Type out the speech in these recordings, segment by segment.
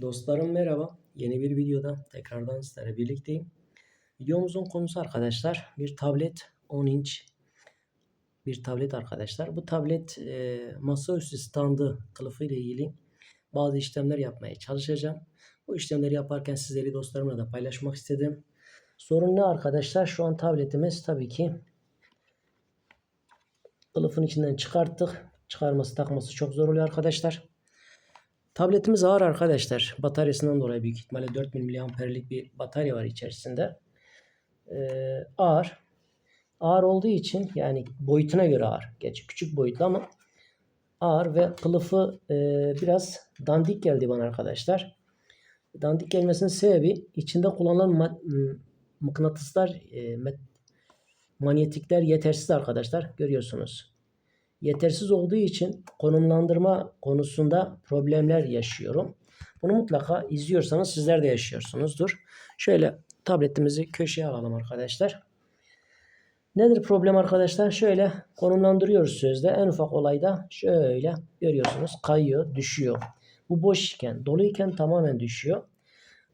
Dostlarım merhaba. Yeni bir videoda tekrardan sizlerle birlikteyim. Videomuzun konusu arkadaşlar bir tablet 10 inç bir tablet arkadaşlar. Bu tablet e, masaüstü standı kılıfı ile ilgili bazı işlemler yapmaya çalışacağım. Bu işlemleri yaparken sizleri dostlarımla da paylaşmak istedim. Sorun ne arkadaşlar? Şu an tabletimiz tabii ki kılıfın içinden çıkarttık. Çıkarması takması çok zor oluyor arkadaşlar. Tabletimiz ağır arkadaşlar. Bataryasından dolayı büyük ihtimalle 4000 mAh'lik bir batarya var içerisinde. Ee, ağır. Ağır olduğu için yani boyutuna göre ağır. Gerçi küçük boyutlu ama ağır ve kılıfı e, biraz dandik geldi bana arkadaşlar. Dandik gelmesinin sebebi içinde kullanılan mıknatıslar, e, manyetikler yetersiz arkadaşlar. Görüyorsunuz yetersiz olduğu için konumlandırma konusunda problemler yaşıyorum. Bunu mutlaka izliyorsanız sizler de yaşıyorsunuzdur. Şöyle tabletimizi köşeye alalım arkadaşlar. Nedir problem arkadaşlar? Şöyle konumlandırıyoruz sözde. En ufak olayda şöyle görüyorsunuz kayıyor, düşüyor. Bu boş iken, dolu iken tamamen düşüyor.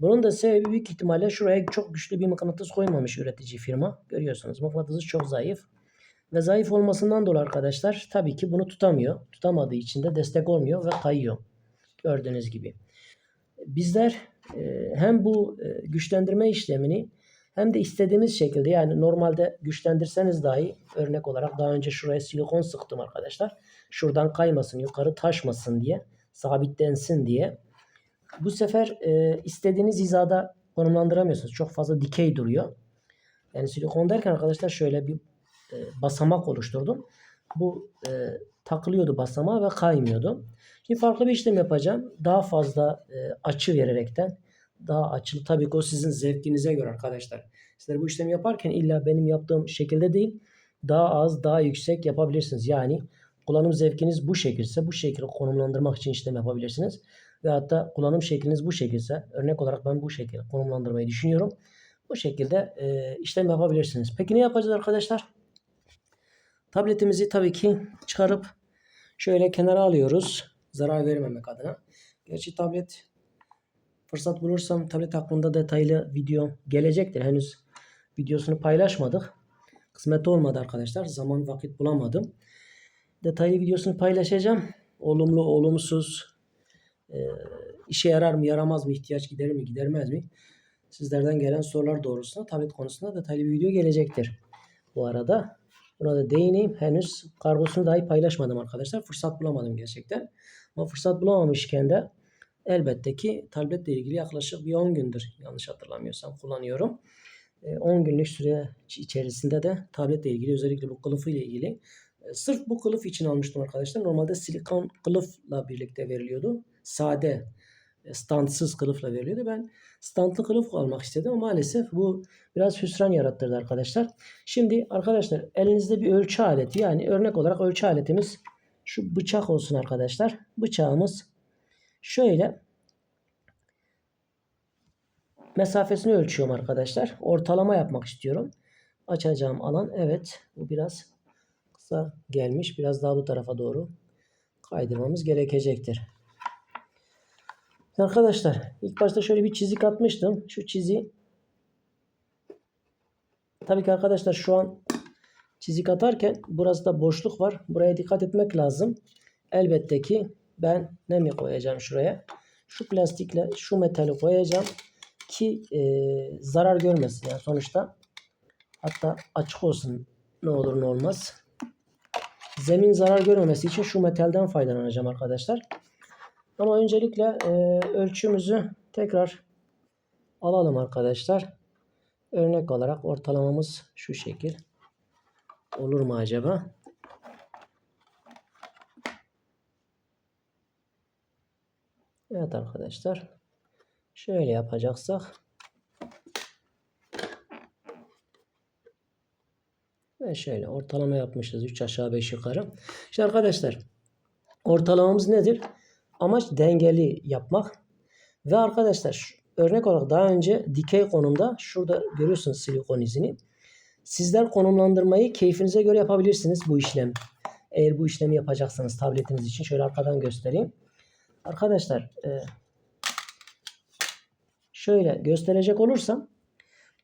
Bunun da sebebi büyük ihtimalle şuraya çok güçlü bir mıknatıs koymamış üretici firma. Görüyorsunuz mıknatısı çok zayıf. Ve zayıf olmasından dolayı arkadaşlar tabii ki bunu tutamıyor. Tutamadığı için de destek olmuyor ve kayıyor. Gördüğünüz gibi. Bizler e, hem bu e, güçlendirme işlemini hem de istediğimiz şekilde yani normalde güçlendirseniz dahi örnek olarak daha önce şuraya silikon sıktım arkadaşlar. Şuradan kaymasın, yukarı taşmasın diye, sabitlensin diye. Bu sefer e, istediğiniz hizada konumlandıramıyorsunuz. Çok fazla dikey duruyor. Yani silikon derken arkadaşlar şöyle bir basamak oluşturdum. Bu e, takılıyordu basamağa ve kaymıyordu. Şimdi farklı bir işlem yapacağım. Daha fazla e, açı vererekten daha açılı. Tabii ki o sizin zevkinize göre arkadaşlar. Sizler bu işlemi yaparken illa benim yaptığım şekilde değil daha az daha yüksek yapabilirsiniz. Yani kullanım zevkiniz bu şekilse bu şekilde konumlandırmak için işlem yapabilirsiniz. Ve hatta kullanım şekliniz bu şekilse örnek olarak ben bu şekilde konumlandırmayı düşünüyorum. Bu şekilde e, işlem yapabilirsiniz. Peki ne yapacağız arkadaşlar? Tabletimizi tabii ki çıkarıp şöyle kenara alıyoruz. Zarar vermemek adına. Gerçi tablet fırsat bulursam tablet hakkında detaylı video gelecektir. Henüz videosunu paylaşmadık. Kısmet olmadı arkadaşlar. Zaman vakit bulamadım. Detaylı videosunu paylaşacağım. Olumlu, olumsuz, e, işe yarar mı, yaramaz mı, ihtiyaç giderir mi, gidermez mi? Sizlerden gelen sorular doğrultusunda tablet konusunda detaylı bir video gelecektir. Bu arada Buna da değineyim. Henüz kargosunu dahi paylaşmadım arkadaşlar. Fırsat bulamadım gerçekten. Ama fırsat bulamamışken de elbette ki tabletle ilgili yaklaşık bir 10 gündür yanlış hatırlamıyorsam kullanıyorum. 10 günlük süre içerisinde de tabletle ilgili özellikle bu kılıfı ile ilgili sırf bu kılıf için almıştım arkadaşlar. Normalde silikon kılıfla birlikte veriliyordu. Sade standsız kılıfla veriliyordu. Ben standlı kılıf almak istedim ama maalesef bu biraz hüsran yarattırdı arkadaşlar. Şimdi arkadaşlar elinizde bir ölçü aleti yani örnek olarak ölçü aletimiz şu bıçak olsun arkadaşlar. Bıçağımız şöyle mesafesini ölçüyorum arkadaşlar. Ortalama yapmak istiyorum. Açacağım alan evet bu biraz kısa gelmiş. Biraz daha bu tarafa doğru kaydırmamız gerekecektir. Arkadaşlar ilk başta şöyle bir çizik atmıştım. Şu çizi tabii ki arkadaşlar şu an çizik atarken burası da boşluk var. Buraya dikkat etmek lazım. Elbette ki ben ne mi koyacağım şuraya? Şu plastikle şu metali koyacağım ki e, zarar görmesin. Yani sonuçta hatta açık olsun ne olur ne olmaz. Zemin zarar görmemesi için şu metalden faydalanacağım arkadaşlar. Ama öncelikle e, ölçümüzü tekrar alalım arkadaşlar. Örnek olarak ortalamamız şu şekil. Olur mu acaba? Evet arkadaşlar. Şöyle yapacaksak ve şöyle ortalama yapmışız 3 aşağı 5 yukarı. İşte arkadaşlar ortalamamız nedir? Amaç dengeli yapmak. Ve arkadaşlar örnek olarak daha önce dikey konumda şurada görüyorsunuz silikon izini. Sizler konumlandırmayı keyfinize göre yapabilirsiniz bu işlem. Eğer bu işlemi yapacaksanız tabletiniz için şöyle arkadan göstereyim. Arkadaşlar e, şöyle gösterecek olursam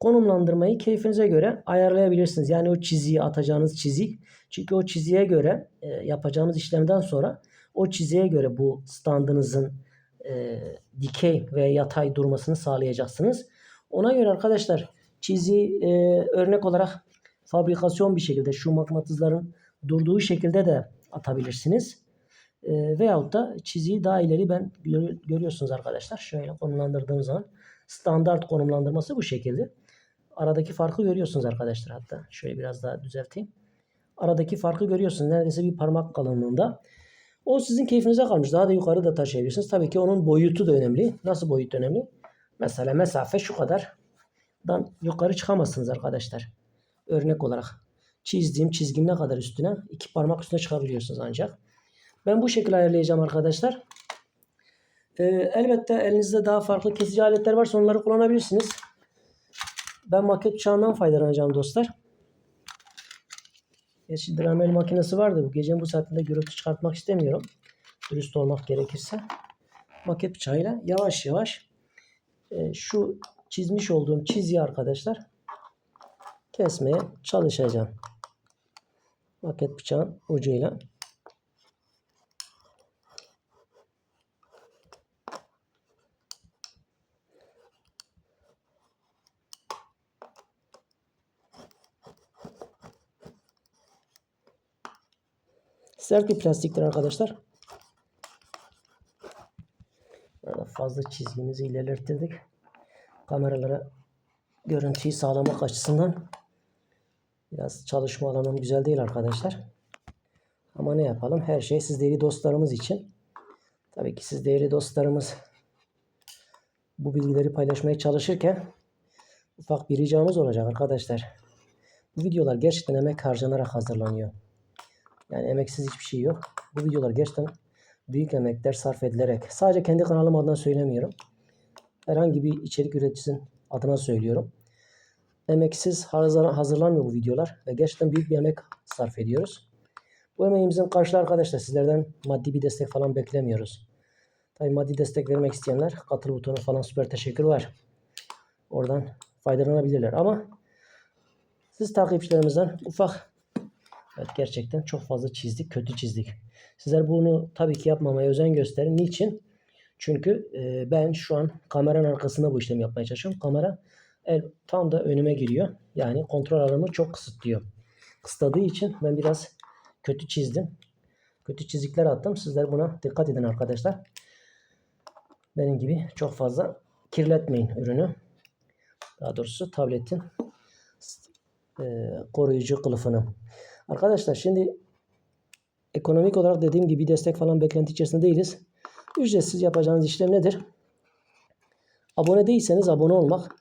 konumlandırmayı keyfinize göre ayarlayabilirsiniz. Yani o çiziyi atacağınız çizik. Çünkü o çiziye göre e, yapacağımız işlemden sonra o çiziye göre bu standınızın e, dikey ve yatay durmasını sağlayacaksınız. Ona göre arkadaşlar çiziyi e, örnek olarak fabrikasyon bir şekilde şu mıknatısların durduğu şekilde de atabilirsiniz. E, veyahut da çiziyi daha ileri ben gör- görüyorsunuz arkadaşlar. Şöyle konumlandırdığım zaman standart konumlandırması bu şekilde. Aradaki farkı görüyorsunuz arkadaşlar hatta. Şöyle biraz daha düzelteyim. Aradaki farkı görüyorsunuz. Neredeyse bir parmak kalınlığında. O sizin keyfinize kalmış. Daha da yukarı da taşıyabilirsiniz. Tabii ki onun boyutu da önemli. Nasıl boyut önemli? Mesela mesafe şu kadardan yukarı çıkamazsınız arkadaşlar. Örnek olarak çizdiğim çizgim ne kadar üstüne? iki parmak üstüne çıkabiliyorsunuz ancak. Ben bu şekilde ayarlayacağım arkadaşlar. Ee, elbette elinizde daha farklı kesici aletler varsa onları kullanabilirsiniz. Ben maket bıçağından faydalanacağım dostlar. Gerçi dramel makinesi vardı. Bu gecenin bu saatinde gürültü çıkartmak istemiyorum. Dürüst olmak gerekirse. Maket bıçağıyla yavaş yavaş e, şu çizmiş olduğum çizgiyi arkadaşlar kesmeye çalışacağım. Maket bıçağın ucuyla. Sert bir plastiktir arkadaşlar. Fazla çizgimizi ilerlettirdik. Kameralara görüntüyü sağlamak açısından biraz çalışma alanım güzel değil arkadaşlar. Ama ne yapalım? Her şey siz değerli dostlarımız için. Tabii ki siz değerli dostlarımız bu bilgileri paylaşmaya çalışırken ufak bir ricamız olacak arkadaşlar. Bu videolar gerçekten emek harcanarak hazırlanıyor. Yani emeksiz hiçbir şey yok. Bu videolar gerçekten büyük emekler sarf edilerek. Sadece kendi kanalım adına söylemiyorum. Herhangi bir içerik üreticisinin adına söylüyorum. Emeksiz hazır- hazırlanmıyor bu videolar. Ve gerçekten büyük bir emek sarf ediyoruz. Bu emeğimizin karşılığı arkadaşlar sizlerden maddi bir destek falan beklemiyoruz. Tabii maddi destek vermek isteyenler katıl butonu falan süper teşekkür var. Oradan faydalanabilirler. Ama siz takipçilerimizden ufak Evet gerçekten çok fazla çizdik, kötü çizdik. Sizler bunu tabii ki yapmamaya özen gösterin. Niçin? Çünkü e, ben şu an kameranın arkasında bu işlemi yapmaya çalışıyorum. Kamera el tam da önüme giriyor. Yani kontrol alanımı çok kısıtlıyor. Kısıtladığı için ben biraz kötü çizdim. Kötü çizikler attım. Sizler buna dikkat edin arkadaşlar. Benim gibi çok fazla kirletmeyin ürünü. Daha doğrusu tabletin e, koruyucu kılıfını. Arkadaşlar şimdi ekonomik olarak dediğim gibi destek falan beklenti içerisinde değiliz. Ücretsiz yapacağınız işlem nedir? Abone değilseniz abone olmak.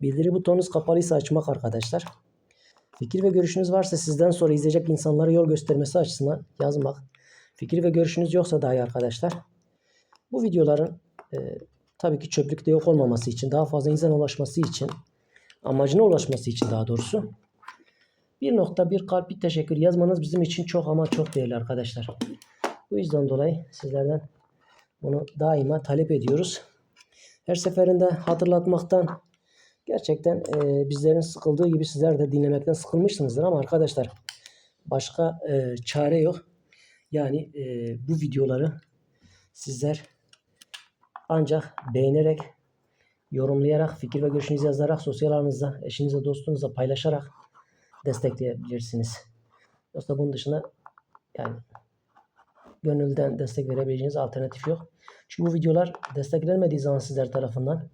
Bildiri butonunuz kapalıysa açmak arkadaşlar. Fikir ve görüşünüz varsa sizden sonra izleyecek insanlara yol göstermesi açısından yazmak. Fikir ve görüşünüz yoksa dahi arkadaşlar. Bu videoların e, tabii ki çöplükte yok olmaması için, daha fazla insan ulaşması için, amacına ulaşması için daha doğrusu bir nokta bir kalp bir teşekkür yazmanız bizim için çok ama çok değerli arkadaşlar. Bu yüzden dolayı sizlerden bunu daima talep ediyoruz. Her seferinde hatırlatmaktan gerçekten e, bizlerin sıkıldığı gibi sizler de dinlemekten sıkılmışsınızdır ama arkadaşlar başka e, çare yok. Yani e, bu videoları sizler ancak beğenerek, yorumlayarak, fikir ve görüşünüzü yazarak, sosyal ağınızda, eşinizle, dostunuzla paylaşarak destekleyebilirsiniz. Yoksa bunun dışında yani gönülden destek verebileceğiniz alternatif yok. Çünkü bu videolar desteklenmediği zaman sizler tarafından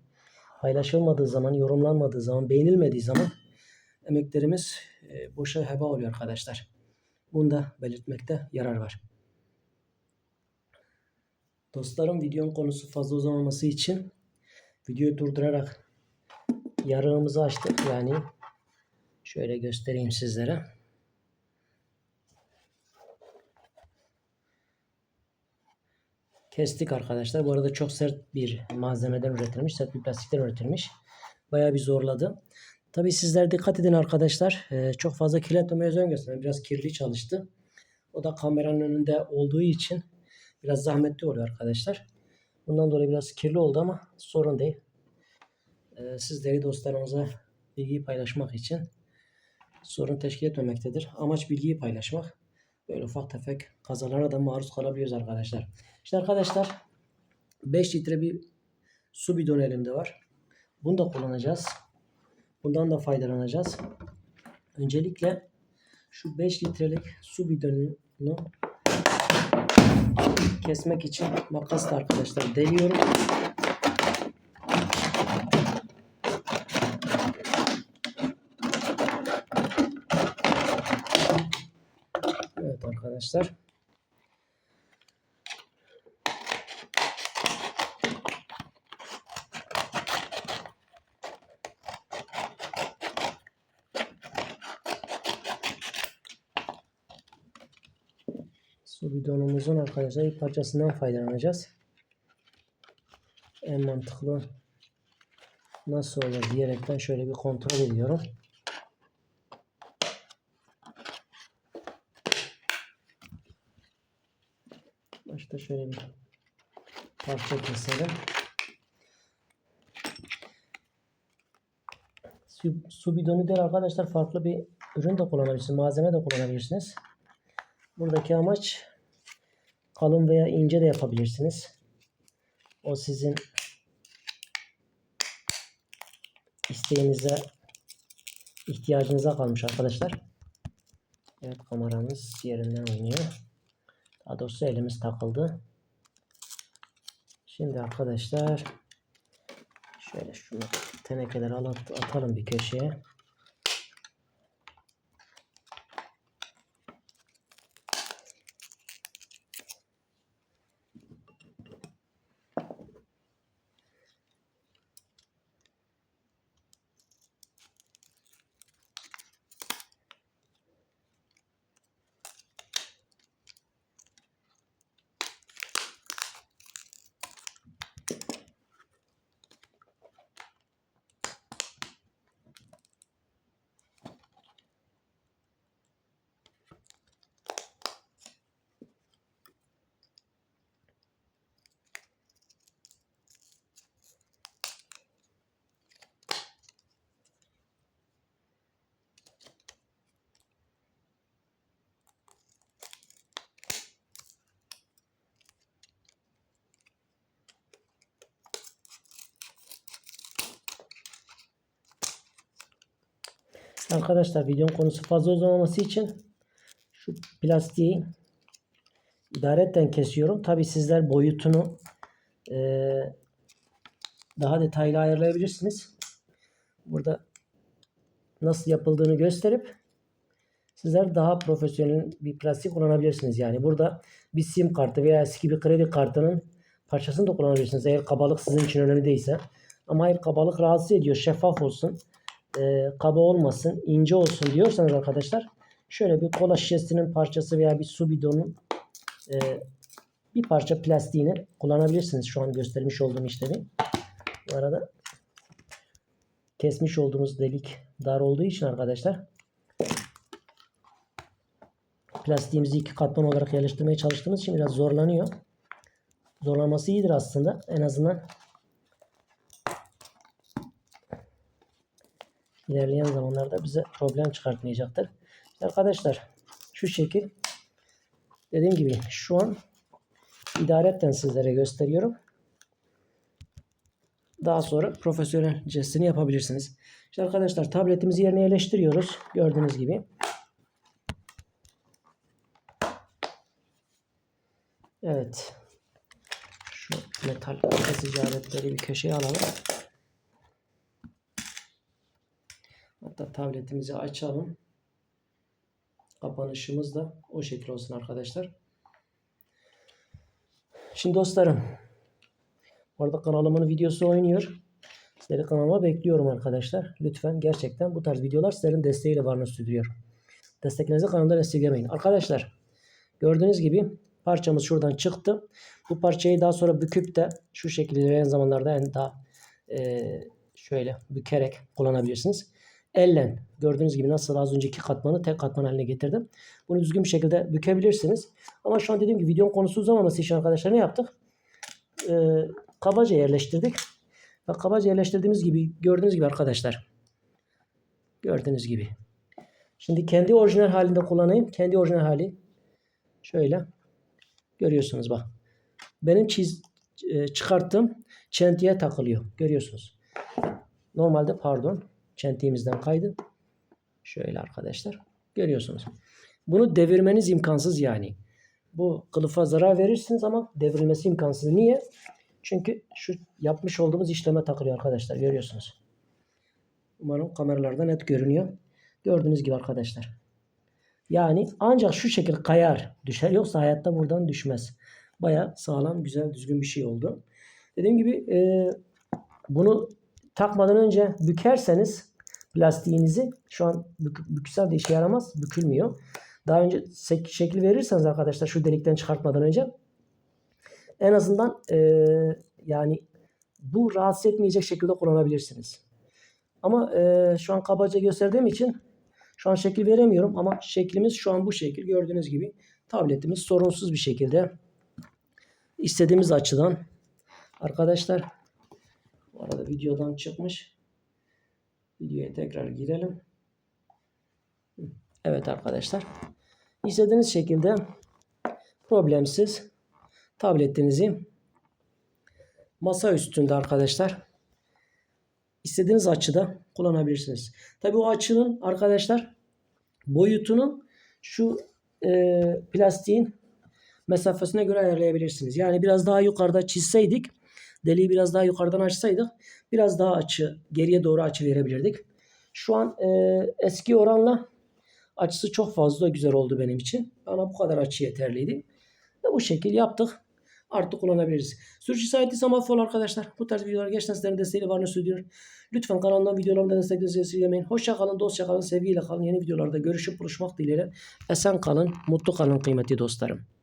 paylaşılmadığı zaman, yorumlanmadığı zaman, beğenilmediği zaman emeklerimiz e, boşa heba oluyor arkadaşlar. Bunu da belirtmekte yarar var. Dostlarım videonun konusu fazla uzamaması için videoyu durdurarak yarığımızı açtık. Yani Şöyle göstereyim sizlere. Kestik arkadaşlar. Bu arada çok sert bir malzemeden üretilmiş. Sert bir plastikten üretilmiş. Bayağı bir zorladı. Tabi sizler dikkat edin arkadaşlar. Ee, çok fazla kirletmemeye özen gösterin. Biraz kirli çalıştı. O da kameranın önünde olduğu için biraz zahmetli oluyor arkadaşlar. Bundan dolayı biraz kirli oldu ama sorun değil. e, sizleri dostlarımıza bilgiyi paylaşmak için sorun teşkil etmemektedir. Amaç bilgiyi paylaşmak. Böyle ufak tefek kazalara da maruz kalabiliyoruz arkadaşlar. İşte arkadaşlar 5 litre bir su bidonu elimde var. Bunu da kullanacağız. Bundan da faydalanacağız. Öncelikle şu 5 litrelik su bidonunu kesmek için makasla arkadaşlar deliyorum. Evet arkadaşlar. Su bidonumuzun arkadaşlar bir parçasından faydalanacağız. En mantıklı nasıl olur diyerekten şöyle bir kontrol ediyorum. Başta şöyle bir parça keselim. Su, su bidonu der arkadaşlar farklı bir ürün de kullanabilirsiniz. Malzeme de kullanabilirsiniz. Buradaki amaç kalın veya ince de yapabilirsiniz. O sizin isteğinize ihtiyacınıza kalmış arkadaşlar. Evet kameramız yerinden oynuyor. Daha elimiz takıldı. Şimdi arkadaşlar şöyle şunu tenekeleri alıp atalım bir köşeye. Arkadaşlar videonun konusu fazla uzamaması için şu plastiği idaretten kesiyorum. Tabi sizler boyutunu eee, daha detaylı ayarlayabilirsiniz. Burada nasıl yapıldığını gösterip sizler daha profesyonel bir plastik kullanabilirsiniz. Yani burada bir sim kartı veya eski bir kredi kartının parçasını da kullanabilirsiniz. Eğer kabalık sizin için önemli değilse. Ama hayır kabalık rahatsız ediyor. Şeffaf olsun. E, kaba olmasın. ince olsun diyorsanız arkadaşlar şöyle bir kola şişesinin parçası veya bir su bidonun e, bir parça plastiğini kullanabilirsiniz. Şu an göstermiş olduğum işlemi. Bu arada kesmiş olduğumuz delik dar olduğu için arkadaşlar plastiğimizi iki katman olarak yerleştirmeye çalıştığımız için biraz zorlanıyor. Zorlanması iyidir aslında. En azından ilerleyen zamanlarda bize problem çıkartmayacaktır. Arkadaşlar şu şekil dediğim gibi şu an idaretten sizlere gösteriyorum. Daha sonra profesyonelcesini yapabilirsiniz. İşte arkadaşlar tabletimizi yerine yerleştiriyoruz. Gördüğünüz gibi. Evet. Şu metal kesici aletleri bir köşeye alalım. Hatta tabletimizi açalım. Kapanışımız da o şekil olsun arkadaşlar. Şimdi dostlarım. Orada kanalımın videosu oynuyor. Sizleri kanalıma bekliyorum arkadaşlar. Lütfen gerçekten bu tarz videolar sizlerin desteğiyle varını sürdürüyor. Desteklerinizi kanalımdan esirgemeyin. Arkadaşlar gördüğünüz gibi parçamız şuradan çıktı. Bu parçayı daha sonra büküp de şu şekilde ilerleyen zamanlarda en daha e, şöyle bükerek kullanabilirsiniz. Elle gördüğünüz gibi nasıl az önceki katmanı tek katman haline getirdim. Bunu düzgün bir şekilde bükebilirsiniz. Ama şu an dediğim gibi videonun konusu uzamaması için arkadaşlar ne yaptık? Ee, kabaca yerleştirdik. Ve kabaca yerleştirdiğimiz gibi gördüğünüz gibi arkadaşlar. Gördüğünüz gibi. Şimdi kendi orijinal halinde kullanayım. Kendi orijinal hali. Şöyle. Görüyorsunuz bak. Benim çiz e, çıkarttığım çentiğe takılıyor. Görüyorsunuz. Normalde pardon. Çentiğimizden kaydı. Şöyle arkadaşlar. Görüyorsunuz. Bunu devirmeniz imkansız yani. Bu kılıfa zarar verirsiniz ama devrilmesi imkansız. Niye? Çünkü şu yapmış olduğumuz işleme takılıyor arkadaşlar. Görüyorsunuz. Umarım kameralarda net görünüyor. Gördüğünüz gibi arkadaşlar. Yani ancak şu şekil kayar düşer. Yoksa hayatta buradan düşmez. Baya sağlam, güzel, düzgün bir şey oldu. Dediğim gibi e, bunu takmadan önce bükerseniz plastiğinizi şu an bük, büksel de işe yaramaz. Bükülmüyor. Daha önce şekil verirseniz arkadaşlar şu delikten çıkartmadan önce en azından e, yani bu rahatsız etmeyecek şekilde kullanabilirsiniz. Ama e, şu an kabaca gösterdiğim için şu an şekil veremiyorum ama şeklimiz şu an bu şekil. Gördüğünüz gibi tabletimiz sorunsuz bir şekilde istediğimiz açıdan arkadaşlar arada videodan çıkmış. Videoya tekrar girelim. Evet arkadaşlar. İstediğiniz şekilde problemsiz tabletinizi masa üstünde arkadaşlar istediğiniz açıda kullanabilirsiniz. Tabi o açının arkadaşlar boyutunu şu e, plastiğin mesafesine göre ayarlayabilirsiniz. Yani biraz daha yukarıda çizseydik deliği biraz daha yukarıdan açsaydık biraz daha açı geriye doğru açı verebilirdik. Şu an e, eski oranla açısı çok fazla güzel oldu benim için. Bana bu kadar açı yeterliydi. Ve bu şekil yaptık. Artık kullanabiliriz. Sürücü ettiysem affola arkadaşlar. Bu tarz videolar gerçekten sizlerin desteğiyle varını sürdürüyor. Lütfen kanalımdan videolarımda desteklerinizi esirgemeyin. Hoşça kalın, dostça kalın, sevgiyle kalın. Yeni videolarda görüşüp buluşmak dileğiyle. Esen kalın, mutlu kalın kıymetli dostlarım.